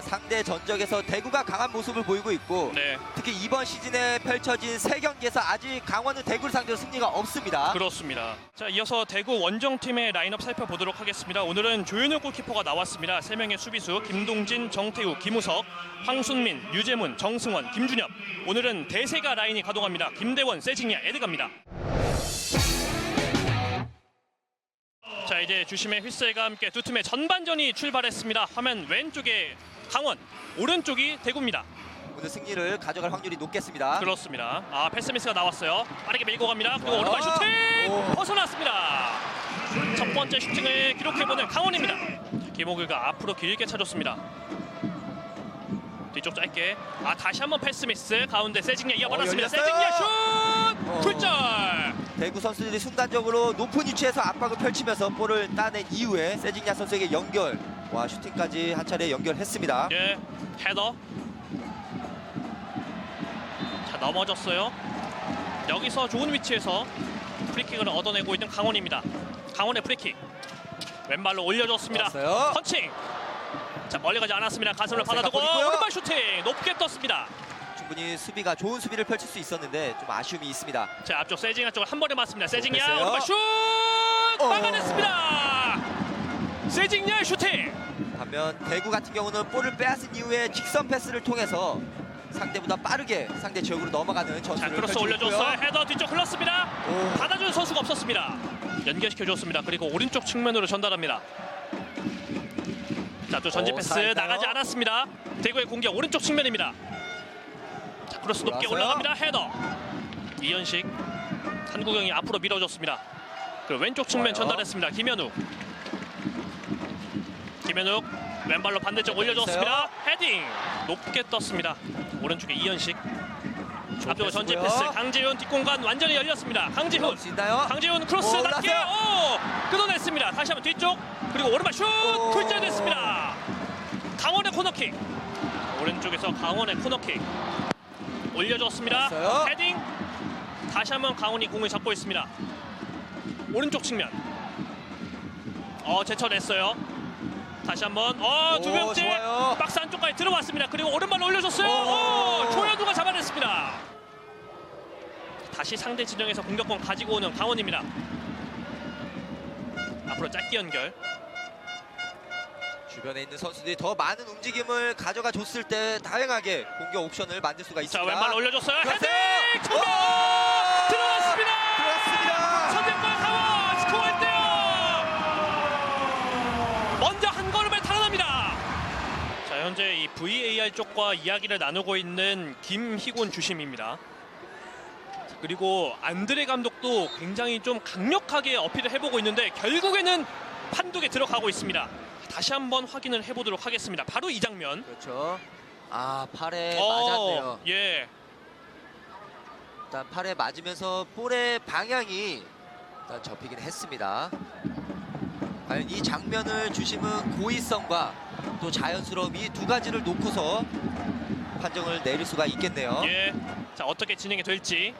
일단 상대 전적에서 대구가 강한 모습을 보이고 있고 네, 특히 이번 시즌에 펼쳐진 세 경기에서 아직 강원은 대구를 상대로 승리가 없습니다. 그렇습니다. 자, 이어서 대구 원정팀의 라인업 살펴보도록 하겠습니다. 오늘은 조현우 골키퍼가 나왔습니다. 세 명의 수비수 김동진, 정태우, 김우석, 황순민, 유재문, 정승원, 김준엽. 오늘은 대세가 라인이 가동합니다. 김대원, 세징야, 에드가입니다. 자 이제 주심의 휘슬과 함께 두 팀의 전반전이 출발했습니다. 화면 왼쪽에 강원, 오른쪽이 대구입니다. 오늘 승리를 가져갈 확률이 높겠습니다. 그렇습니다. 아 패스미스가 나왔어요. 빠르게 밀고 갑니다. 그리고 좋아요. 오른발 슈팅 오. 벗어났습니다. 첫 번째 슈팅을 기록해보는 강원입니다. 김호규가 앞으로 길게 차줬습니다. 뒤쪽 짧게 아 다시 한번 패스미스 가운데 세징야 이어받았습니다. 어. 세징야 슛 어. 굴절 대구 선수들이 순간적으로 높은 위치에서 압박을 펼치면서 볼을 따낸 이후에 세징야 선수에게 연결, 와 슈팅까지 한 차례 연결했습니다. 예 헤더 자 넘어졌어요. 여기서 좋은 위치에서 프리킥을 얻어내고 있는 강원입니다. 강원의 프리킥 왼발로 올려줬습니다. 좋았어요. 펀칭. 자 멀리 가지 않았습니다. 가슴을 어, 받아두고 생각 보이고요. 오른발 슈팅 높게 떴습니다. 충분히 수비가 좋은 수비를 펼칠 수 있었는데 좀 아쉬움이 있습니다. 자 앞쪽 세징야 쪽을 한 번에 맞습니다. 세징야 됐어요. 오른발 슛 어. 막아냈습니다. 세징야의 슈팅. 반면 대구 같은 경우는 볼을 빼앗은 이후에 직선 패스를 통해서 상대보다 빠르게 상대 지역으로 넘어가는 자 전술을 크로스 펼치고 올려줬어요. 있고요. 헤더 뒤쪽 흘렀습니다. 오. 받아준 선수가 없었습니다. 연결시켜줬습니다. 그리고 오른쪽 측면으로 전달합니다. 자, 또 전진 오, 패스 살까요? 나가지 않았습니다. 대구의 공격 오른쪽 측면입니다. 자, 크로스 높게 돌아서요. 올라갑니다. 헤더. 이현식, 한국영이 앞으로 밀어줬습니다. 그리고 왼쪽 측면 좋아요. 전달했습니다. 김현욱. 김현욱 왼발로 반대쪽 올려줬습니다. 헤딩 높게 떴습니다. 오른쪽에 이현식. 앞쪽으로 전진 패스. 강재훈 뒷공간 완전히 열렸습니다. 강재훈? 강재훈 크로스 오, 낮게 오 끊어냈습니다. 다시 한번 뒤쪽 그리고 오른발 슛 오. 굴절됐습니다. 강원의 코너킥 오른쪽에서 강원의 코너킥 올려줬습니다. 됐어요. 헤딩 다시 한번 강원이 공을 잡고 있습니다. 오른쪽 측면 어 제쳐냈어요. 다시 한번 어두 오, 명째 좋아요. 박스 안쪽까지 들어왔습니다. 그리고 오른발로 올려줬어요. 오. 오, 조현우가 잡아냈습니다. 다시 상대 진영에서 공격권 가지고 오는 강원입니다. 앞으로 짧게 연결. 주변에 있는 선수들이 더 많은 움직임을 가져가 줬을 때 다양하게 공격 옵션을 만들 수가 자 있습니다. 왼발 올려줬어요. 그렇죠. 헤딩 정답 오! 들어갔습니다. 들어갔습니다. 선제골 강원 스코어했대요. 먼저 한 걸음에 달아납니다. 자 현재 이 VAR 쪽과 이야기를 나누고 있는 김희곤 주심입니다. 자, 그리고 안드레 감독도 굉장히 좀 강력하게 어필을 해보고 있는데 결국에는 판독에 들어가고 있습니다. 다시 한번 확인을 해보도록 하겠습니다. 바로 이 장면. 그렇죠. 아 팔에 어, 맞았네요. 예. 일단 팔에 맞으면서 볼의 방향이 일단 접히긴 했습니다. 과연 이 장면을 주심은 고의성과 또 자연스러움 이 두 가지를 놓고서 판정을 내릴 수가 있겠네요. 예. 자 어떻게 진행이 될지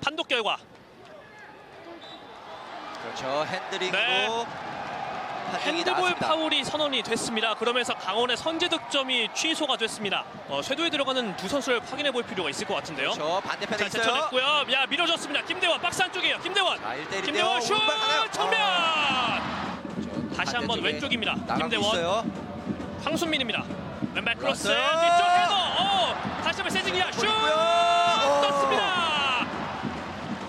판독 결과 그렇죠. 핸드링으로 네. 핸드볼 나왔습니다. 파울이 선언이 됐습니다. 그러면서 강원의 선제 득점이 취소가 됐습니다. 어, 쇄도에 들어가는 두 선수를 확인해 볼 필요가 있을 것 같은데요. 그렇죠. 반대편에 자 있어요. 제쳐냈고요. 야 밀어줬습니다. 김대원 박스 안쪽이에요. 김대원. 자, 1대 1인데요. 김대원 슛 가나요? 정면. 그렇죠. 다시 한번 반대쪽에 왼쪽입니다. 나가고 김대원. 있어요. 황순민입니다. 왼발 크로스 들어왔어요. 뒤쪽 헤더. 어, 다시 한번 세징야 슛. 떴습니다.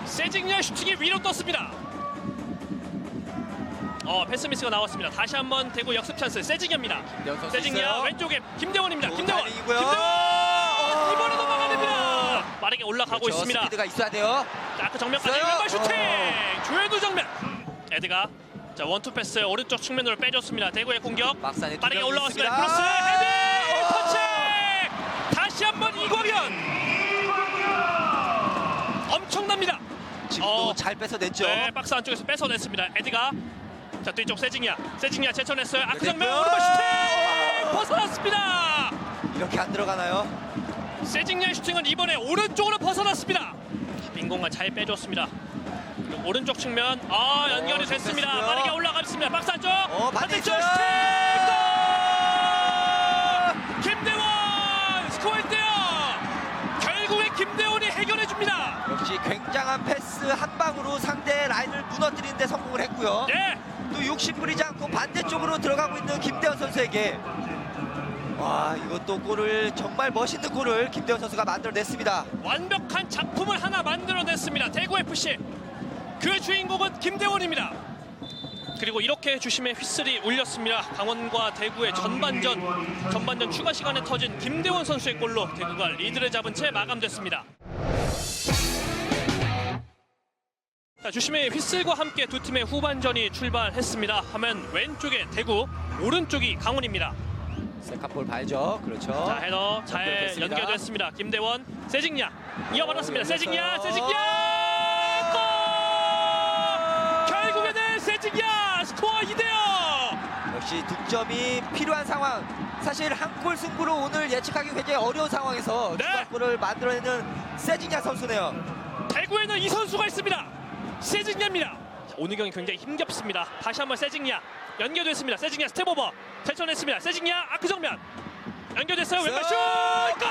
세징야 슈팅이 위로 떴습니다. 어 패스 미스가 나왔습니다. 다시 한번 대구 역습 찬스 세징야입니다. 김대원 선수 세징야 있어요. 왼쪽에 김대원입니다. 좋은 김대원. 타이밍이고요. 김대원 어. 이번에도 막아냅니다. 빠르게 올라가고 그렇죠. 있습니다. 스피드가 있어야 돼요. 자, 그 정면까지 있어요. 왼발 슈팅. 어. 조현우 정면. 에드가 자 원투 패스 오른쪽 측면으로 빼줬습니다. 대구의 공격. 막산에 두 빠르게 명이 올라왔습니다. 있습니다. 크로스 헤딩 오. 터치. 다시 한번 이광현. 엄청납니다. 지금도 어. 잘 뺏어냈죠. 네, 박스 안쪽에서 뺏어냈습니다. 에드가 자 뒤쪽 세징야. 세징야 제쳐냈어요. 네, 아크정면 오른발 슈팅! 벗어났습니다! 이렇게 안 들어가나요? 세징야 슈팅은 이번에 오른쪽으로 벗어났습니다. 빈 공간 잘 빼줬습니다. 오른쪽 측면 아 연결이 어, 됐습니다. 됐어요. 빠르게 올라가겠습니다. 박스 안쪽! 어, 반대쪽 슈팅! 김대원! 스코어 1대요! 결국에 김대원이 해결해줍니다. 역시 굉장한 패스 한 방으로 상대 라인을 무너뜨리는데 성공을 했고요. 네. 또 욕심 부리지 않고 반대쪽으로 들어가고 있는 김대현 선수에게 와 이것도 골을 정말 멋있는 골을 김대현 선수가 만들어냈습니다. 완벽한 작품을 하나 만들어냈습니다. 대구 FC. 그 주인공은 김대원입니다. 그리고 이렇게 주심의 휘슬이 울렸습니다. 강원과 대구의 전반전 전반전 추가 시간에 터진 김대원 선수의 골로 대구가 리드를 잡은 채 마감됐습니다. 자, 주심의 휘슬과 함께 두 팀의 후반전이 출발했습니다. 하면 왼쪽에 대구, 오른쪽이 강원입니다. 세컨볼 봐야죠. 그렇죠. 자 헤더 잘 연결됐습니다. 연결됐습니다. 김대원, 세징야 이어받았습니다. 어, 세징야, 열렸어요. 세징야 골! 결국에는 세징야 스코어 2대0. 역시 득점이 필요한 상황. 사실 한 골 승부로 오늘 예측하기 굉장히 어려운 상황에서 네. 추가골을 만들어내는 세징야 선수네요. 대구에는 이 선수가 있습니다. 세징야입니다. 자, 오늘 경기 굉장히 힘겹습니다. 다시 한번 세징야 연결됐습니다. 세징야 스텝 오버 대천했습니다. 세징야 아크 정면 연결됐어요. 왼발 슛! 골!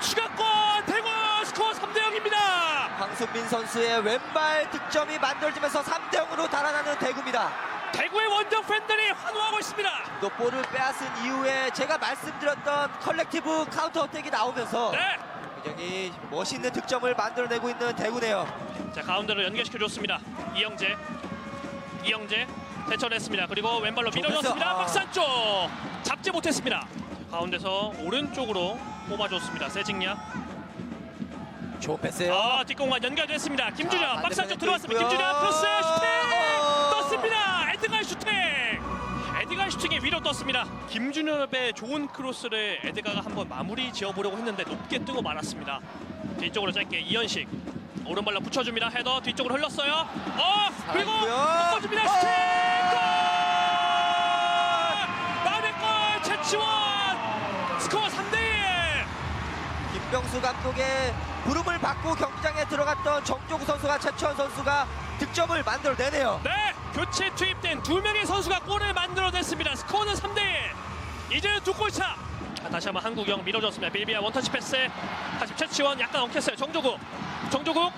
추가골 대구 스코어 3대 0입니다. 황순민 선수의 왼발 득점이 만들어지면서 3대 0으로 달아나는 대구입니다. 대구의 원정 팬들이 환호하고 있습니다. 또 볼을 빼앗은 이후에 제가 말씀드렸던 컬렉티브 카운터 어택이 나오면서 네. 굉장히 멋있는 득점을 만들어내고 있는 대구네요. 자 가운데로 연결시켜 줬습니다. 이영재, 이영재 대처했습니다. 그리고 왼발로 밀어줬습니다. 아. 박스 안쪽 잡지 못했습니다. 가운데서 오른쪽으로 뽑아줬습니다. 세징야. 좋은 패스예요. 아 뒷공간 연결됐습니다. 김준현 자, 박스 안쪽 들어왔습니다. 있고요. 크로스 슈팅 어. 떴습니다. 에드갈 슈팅. 에드갈 슈팅이 위로 떴습니다. 김준엽의 좋은 크로스를 에드가가 한번 마무리 지어보려고 했는데 높게 뜨고 말았습니다. 뒤쪽으로 짧게 이현식 오른발로 붙여줍니다. 헤더 뒤쪽으로 흘렀어요. 어 그리고. 바꿔줍니다. 어. 슈팅 골! 만의 골 최치원 스코어 3대1 김병수 감독의 부름을 받고 경기장에 들어갔던 정조구 선수가 최천 선수가 득점을 만들어내네요. 네, 교체 투입된 두 명의 선수가 골을 만들어냈습니다. 스코어는 3대1. 이제는 두 골 차. 자, 다시 한번 한국영 밀어줬습니다. 빌비아 원터치 패스. 다시 최치원 약간 엉켰어요. 정조국. 정조국.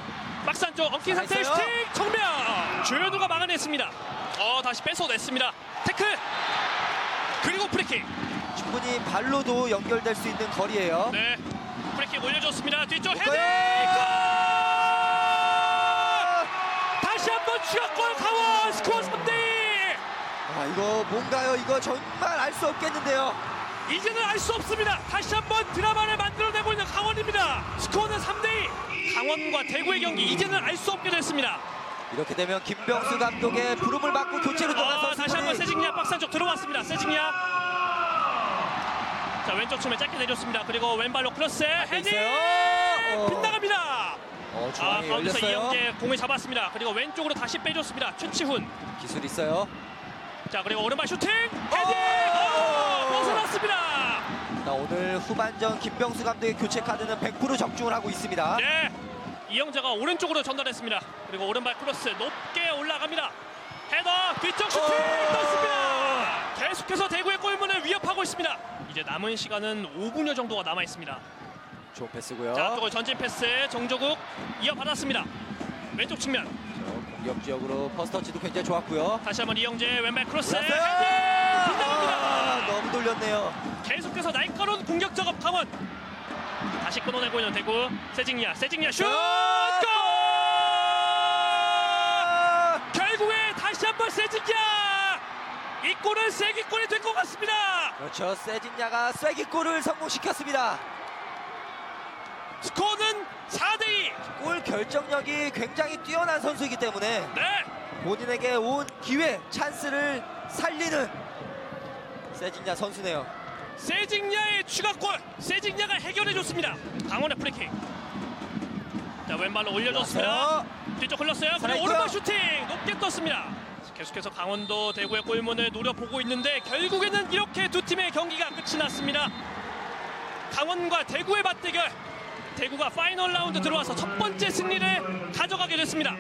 막산 쪽 엉킨 나이스요. 슈팅 정면. 조현우가 막아냈습니다. 어, 다시 뺏어냈습니다. 태클. 그리고 프리킥. 충분히 발로도 연결될 수 있는 거리예요. 네, 프리킥 올려줬습니다. 뒤쪽 헤딩. 볼까요? 골! 다시 한번 추가골 강원 스코어 3대2. 아, 이거 뭔가요? 이거 정말 알 수 없겠는데요. 이제는 알 수 없습니다. 다시 한번 드라마를 만들어내고 있는 강원입니다. 스코어는 3대2. 강원과 대구의 경기 이제는 알 수 없게 됐습니다. 이렇게 되면 김병수 감독의 부름을 받고 교체로 들어간 아, 다시 한번 세징야 박스 안쪽 들어왔습니다. 세징야. 자 왼쪽 춤에 짧게 내줬습니다. 그리고 왼발로 크로스 헤딩 있어요. 어. 빗나갑니다. 어, 아 중앙에 가운데서 열렸어요. 이영재 공을 잡았습니다. 그리고 왼쪽으로 다시 빼줬습니다. 최치훈. 기술 있어요. 자 그리고 오른발 슈팅 헤딩 어! 어, 벗어났습니다. 자, 오늘 후반전 김병수 감독의 교체 카드는 100% 적중을 하고 있습니다. 네, 이영자가 오른쪽으로 전달했습니다. 그리고 오른발 크로스 높게 올라갑니다. 헤더 뒤쪽 슈팅 오! 떴습니다. 계속해서 대구의 골문을 위협하고 있습니다. 이제 남은 시간은 5분여 정도가 남아 있습니다. 좋은 패스고요. 자, 앞쪽으로 전진 패스 정조국 이어받았습니다. 왼쪽 측면 저 공격 지역으로 퍼스터치도 굉장히 좋았고요. 다시 한번 이영재 왼발 크로스 헤딩 아, 빗나갑니다. 너무 돌렸네요. 계속해서 날카로운 공격 작업 강원. 다시 끊어내고 있는 대구 세징야 세징야 슛! 아, 골! 아, 결국에 다시 한번 세징야 이 골은 세기골이 될것 같습니다. 그렇죠. 세진야가 쐐기골을 성공시켰습니다. 스코어는 4대2. 골 결정력이 굉장히 뛰어난 선수이기 때문에 네, 본인에게 온 기회, 찬스를 살리는 세진야 선수네요. 세징야의 추가골. 세징야가 해결해 줬습니다. 강원의 프리킥. 자 왼발로 올려줬습니다. 좋았어요. 뒤쪽 흘렀어요. 그리고. 오른발 슈팅 높게 떴습니다. 계속해서 강원도 대구의 골문을 노려보고 있는데 결국에는 이렇게 두 팀의 경기가 끝이 났습니다. 강원과 대구의 맞대결. 대구가 파이널 라운드 들어와서 첫 번째 승리를 가져가게 됐습니다.